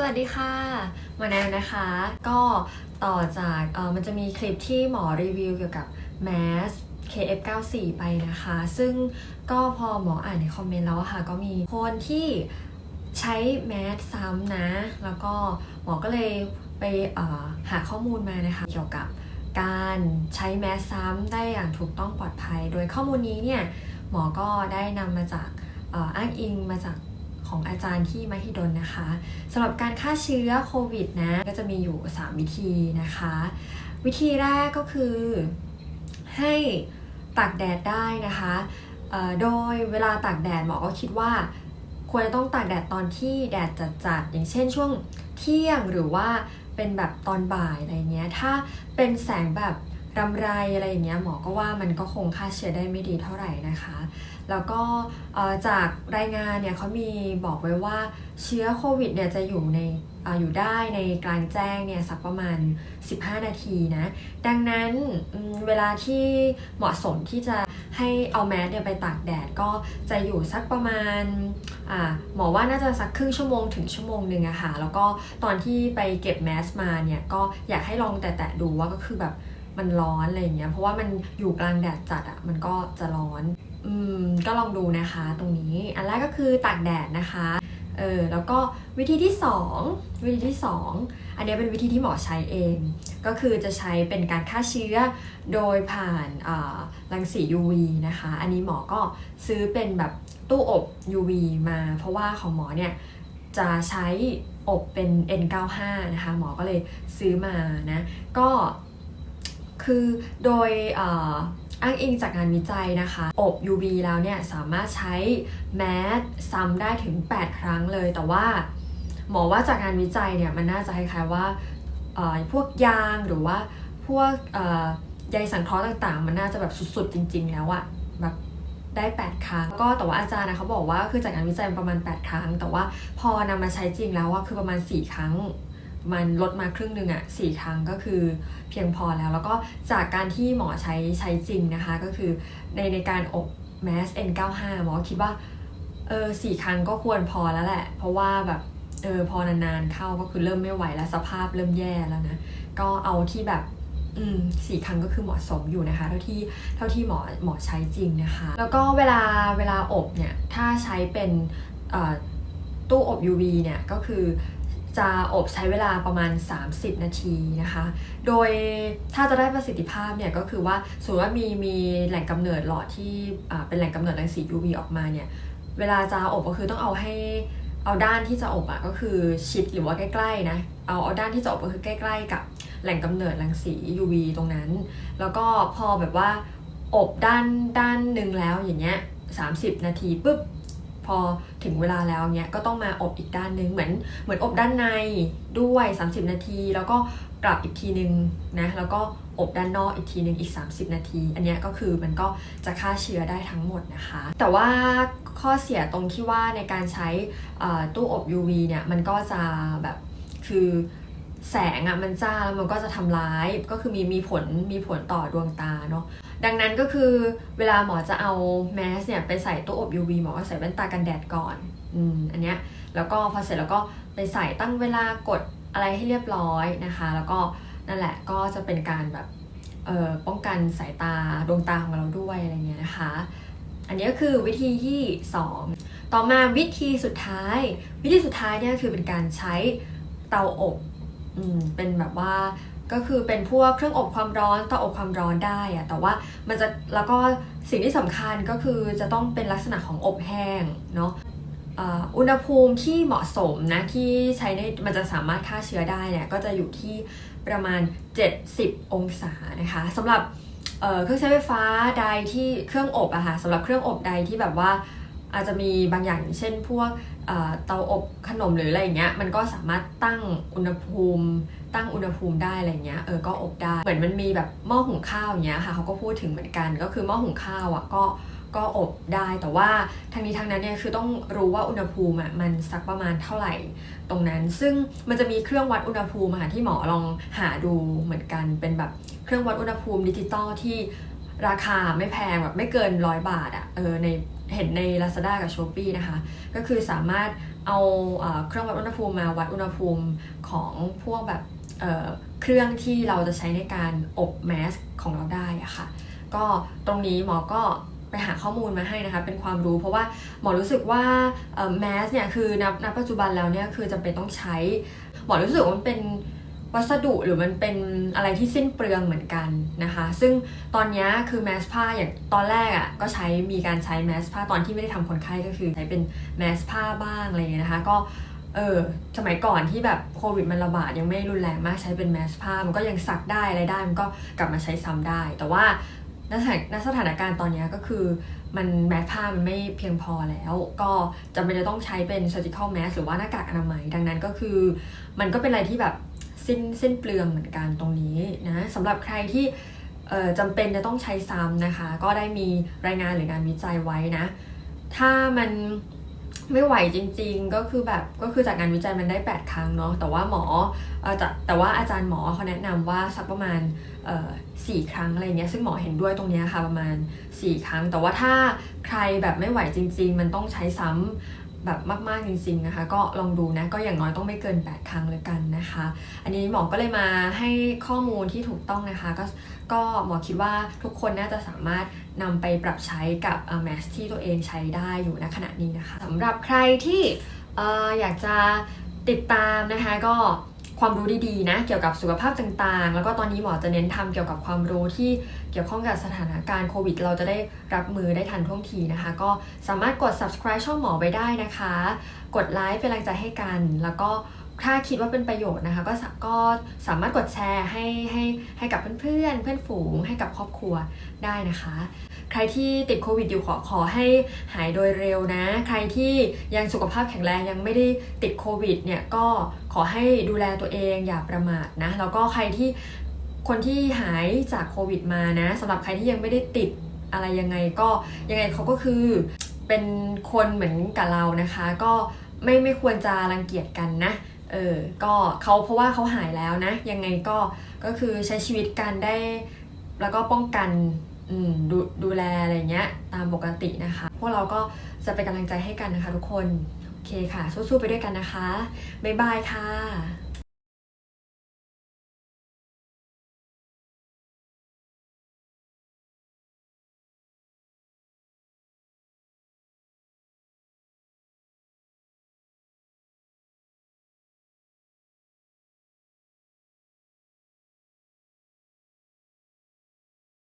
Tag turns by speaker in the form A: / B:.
A: สวัสดีค่ะมาแนวนะคะ ก็ต่อจากเออมันจะมีคลิปที่หมอรีวิวเกี่ยวกับ Mask KF94 ไปนะคะ ซึ่งก็พอหมออ่านในคอมเมนต์แล้วค่ะ ก็มีคนที่ใช้แมสซ้ำนะ แล้วก็หมอก็เลยไปหาข้อมูลมานะคะ เกี่ยวกับการใช้แมสซ้ำได้อย่างถูกต้องปลอดภัย โดยข้อมูลนี้เนี่ย หมอก็ได้นำมาจากอ้างอิงมาจาก ของอาจารย์ที่มหิดลนะคะสำหรับการฆ่าเชื้อโควิดนะก็จะมีอยู่ 3 วิธีนะคะ วิธีแรกก็คือให้ตากแดดได้นะคะโดยเวลาตากแดดหมอก็คิดว่าควรจะต้องตากแดดตอนที่แดดจัดๆอย่างเช่นช่วงเที่ยงหรือว่าเป็นแบบตอนบ่ายอะไรเงี้ยถ้าเป็นแสงแบบรำไรอะไรอย่างเงี้ยหมอก็ว่ามันก็คงฆ่าเชื้อได้ไม่ดีเท่าไหร่นะคะ แล้วก็จากรายงานเนี่ยเขามีบอกไว้ว่าเชื้อโควิดเนี่ยจะอยู่ในออยู่ได้ในกลางแจ้งเนี่ยสักประมาณ 15 นาทีนะ ดังนั้นเวลาที่เหมาะสมที่จะให้เอาแมสเนี่ยไปตากแดดก็จะอยู่สักประมาณาหมอว่าน่าจะสักครึ่งชั่วโมงถึงชั่วโมงหนึ่งอะค่ะ แล้วก็ตอนที่ไปเก็บแมสมาเนี่ยก็อยากให้ลองแตะๆดูว่าก็คือแบบมันร้อนอะไรอย่างเงี้ย เพราะว่ามันอยู่กลางแดดจัดอะมันก็จะร้อน อืมก็ลองดูนะคะตรงนี้ อันแรกก็คือตากแดดนะคะ เออแล้วก็วิธีที่ 2 วิธีที่ 2 อันนี้เป็นวิธีที่หมอใช้เอง ก็คือจะใช้เป็นการฆ่าเชื้อโดยผ่านรังสี UV นะคะ อันนี้หมอก็ซื้อเป็นแบบตู้อบ UV มา เพราะว่าของหมอเนี่ยจะใช้อบเป็น N95 นะคะหมอก็เลยซื้อมานะ ก็คือโดย อ้างอิงจากงานวิจัยนะคะ อบ UV แล้วเนี่ยสามารถใช้แมสซ้ำได้ถึง 8 ครั้งเลย แต่ว่าหมอว่าจากงานวิจัยเนี่ยมันน่าจะคล้ายๆว่าพวกยางหรือว่าพวกใยสังเคราะห์ต่างๆ มันน่าจะแบบสุดๆจริง ๆ แล้วอะแบบได้ 8 ครั้ง ก็แต่ว่าอาจารย์นะเขาบอกว่าคือจากงานวิจัยมันประมาณ 8 ครั้ง แต่ว่าพอนำมาใช้จริงแล้วอะคือประมาณ 4 ครั้ง มันลดมาครึ่งหนึ่งอะสี่ครั้งก็คือเพียงพอแล้ว แล้วก็จากการที่หมอใช้ใช้จริงนะคะ ก็คือในในการอบแมส N95 หมอคิดว่าเออสี่ครั้งก็ควรพอแล้วแหละ เพราะว่าแบบเออพอนานๆเข้าก็คือเริ่มไม่ไหวแล้วสภาพเริ่มแย่แล้วนะ ก็เอาที่แบบอืมสี่ครั้งก็คือเหมาะสมอยู่นะคะ เท่าที่เท่าที่หมอหมอใช้จริงนะคะ แล้วก็เวลาเวลาอบเนี่ย ถ้าใช้เป็นตู้อบ UV เนี่ยก็คือ จะอบใช้เวลาประมาณ 30 นาทีนะคะ โดยถ้าจะได้ประสิทธิภาพเนี่ยก็คือว่าสมมติว่ามีมีแหล่งกำเนิดหลอดที่เป็นแหล่งกำเนิดรังสี UV ออกมาเนี่ย เวลาจะอบก็คือต้องเอาให้เอาด้านที่จะอบอะก็คือชิดหรือว่าใกล้ๆนะ เอาเอาด้านที่จะอบก็คือใกล้ๆ กับแหล่งกำเนิดรังสี UV ตรงนั้น แล้วก็พอแบบว่าอบด้านด้านหนึ่งแล้วอย่างเงี้ย30 นาทีปุ๊บ พอถึงเวลาแล้วเนี้ยก็ต้องมาอบอีกด้านนึงเหมือนเหมือนอบด้านในด้วย 30 นาที แล้วก็กลับอีกทีนึงนะแล้วก็อบด้านนอกอีกทีนึงอีก 30 นาที อันนี้ก็คือมันก็จะฆ่าเชื้อได้ทั้งหมดนะคะ แต่ว่าข้อเสียตรงที่ว่าในการใช้ตู้อบ UV เนี่ยมันก็จะแบบคือแสงอะ่ะมันจ้าแล้วมันก็จะทำร้ายก็คือมีมีผลมีผลต่อดวงตาเนาะ ดังนั้นก็คือเวลาหมอจะเอาแมสเนี่ยไปใส่ตู้อบ UV หมอก็ใส่แว่นตากันแดดก่อนอืมอันเนี้ยแล้วก็พอเสร็จแล้วก็ไปใส่ตั้งเวลากดอะไรให้เรียบร้อยนะคะ แล้วก็นั่นแหละก็จะเป็นการแบบเอ่อป้องกันสายตาดวงตาของเราด้วยอะไรเงี้ยนะคะ อันนี้ก็คือวิธีที่ 2 ต่อมาวิธีสุดท้าย วิธีสุดท้ายเนี่ยคือเป็นการใช้เตาอบอืมเป็นแบบว่า ก็คือเป็นพวกเครื่องอบความร้อนเตาอบความร้อนได้อะแต่ว่ามันจะแล้วก็สิ่งที่สำคัญก็คือจะต้องเป็นลักษณะของอบแห้งเนาะอุณหภูมิที่เหมาะสมนะที่ใช้ในมันจะสามารถฆ่าเชื้อได้เนี่ยก็จะอยู่ที่ประมาณ 70 องศานะคะสำหรับเเครื่องใช้ไฟฟ้าใดที่เครื่องอบอะค่ะสำหรับเครื่องอบใดที่แบบว่า อาจจะมีบางอย่างเช่น พวกเตาอบขนมหรืออะไรอย่างเงี้ยมันก็สามารถตั้งอุณหภูมิ ตั้งอุณหภูมิได้อะไรเงี้ยเออก็อบได้เหมือนมันมีแบบหม้อหุงข้าวอย่างเงี้ยค่ะเขาก็พูดถึงเหมือนกันก็คือหม้อหุงข้าวอะก็ก็อบได้แต่ว่าทางนี้ทางนั้นเนี่ยคือต้องรู้ว่าอุณหภูมิอะมันสักประมาณเท่าไหร่ตรงนั้น ซึ่งมันจะมีเครื่องวัดอุณหภูมิอะค่ะที่หมอลองหาดูเหมือนกันเป็นแบบเครื่องวัดอุณหภูมิดิจิตอลที่ ราคาไม่แพงแบบไม่เกินร้อยบาทอะเออในเห็นใน Lazada กับ Shopee นะคะ ก็คือสามารถเอาเครื่องวัดอุณหภูมิมาวัดอุณหภูมิของพวกแบบเอ่อเครื่องที่เราจะใช้ในการอบแมสของเราได้อะค่ะ ก็ตรงนี้หมอก็ไปหาข้อมูลมาให้นะคะเป็นความรู้เพราะว่าหมอรู้สึกว่าแมสเนี่ยคือณปัจจุบันแล้วเนี่ยคือจำเป็นต้องใช้ หมอรู้สึกว่ามันเป็น วัสดุหรือมันเป็นอะไรที่สิ้นเปลืองเหมือนกันนะคะ ซึ่งตอนนี้คือแมสผ้าอย่างตอนแรกอะ่ะก็ใช้มีการใช้แมสผ้าตอนที่ไม่ได้ทำคนไข้ก็คือใช้เป็นแมสผ้าบ้างอะไรเงี้ยนะคะ ก็เออสมัยก่อนที่แบบโควิดมันระบาดยังไม่รุนแรงมากใช้เป็นแมสผ้ามันก็ยังซักได้อะไรได้มันก็กลับมาใช้ซ้ำได้ แต่ว่าณสถานสถานการณ์ตอนนี้ก็คือมันแมสผ้ามันไม่เพียงพอแล้ว ก็จำเป็นจะต้องใช้เป็น surgical mask หรือว่าหน้ากากอนามัย ดังนั้นก็คือ มันก็เป็นอะไรที่แบบ สิ้นสิ้นเปลืองเหมือนกันตรงนี้นะสำหรับใครที่จำเป็นจะต้องใช้ซ้ำนะคะ ก็ได้มีรายงานหรืองานวิจัยไว้นะ ถ้ามันไม่ไหวจริงๆ ก็คือแบบก็คือจากงานวิจัยมันได้ 8 ครั้งเนาะแต่ว่าหมออ่อจะแต่ว่าอาจารย์หมอเขาแนะนำว่าสักประมาณสี่ครั้งอะไรเงี้ยซึ่งหมอเห็นด้วยตรงนี้ค่ะประมาณ 4 ครั้ง แต่ว่าถ้าใครแบบไม่ไหวจริง ๆ มันต้องใช้ซ้ำ แบบมากๆจริงๆนะคะ ก็ลองดูนะก็อย่างน้อยต้องไม่เกิน 8 ครั้งเลยกันนะคะ อันนี้หมอก็เลยมาให้ข้อมูลที่ถูกต้องนะคะ ก็ก็หมอคิดว่าทุกคนน่าจะสามารถนำไปปรับใช้กับแมสที่ตัวเองใช้ได้อยู่ณขณะนี้นะคะสำหรับใครที่อออยากจะติดตามนะคะก็ ความรู้ดีๆนะเกี่ยวกับสุขภาพต่างๆ แล้วก็ตอนนี้หมอจะเน้นทำเกี่ยวกับความรู้ที่เกี่ยวข้องกับสถานการณ์โควิด เราจะได้รับมือได้ทันท่วงทีนะคะ ก็สามารถกด subscribe ช่องหมอไปได้นะคะ กดไลค์เป็นกำลังใจให้กัน แล้วก็ ถ้าคิดว่าเป็นประโยชน์นะคะก็สาก็สามารถกดแชร์ให้ให้ให้กับเพื่อนๆ เพื่อนฝูงให้กับครอบครัวได้นะคะ ใครที่ติดโควิดอยู่ขอขอให้หายโดยเร็วนะ ใครที่ยังสุขภาพแข็งแรงยังไม่ได้ติดโควิดเนี่ยก็ขอให้ดูแลตัวเองอย่าประมาทนะ แล้วก็ใครที่คนที่หายจากโควิดมานะสำหรับใครที่ยังไม่ได้ติดอะไรยังไงก็ยังไงเขาก็คือเป็นคนเหมือนกับเรานะคะ ก็ไม่ไม่ควรจะรังเกียจกันนะ เออ ก็เขาเพราะว่าเขาหายแล้วนะ ยังไงก็ ก็คือใช้ชีวิตกันได้ แล้วก็ป้องกันอืมดูดูแลอะไรเงี้ย ตามปกตินะคะ พวกเราก็จะเป็นกำลังใจให้กันนะคะทุกคน โอเคค่ะ สู้ๆไปด้วยกันนะคะ บ๊ายบายค่ะ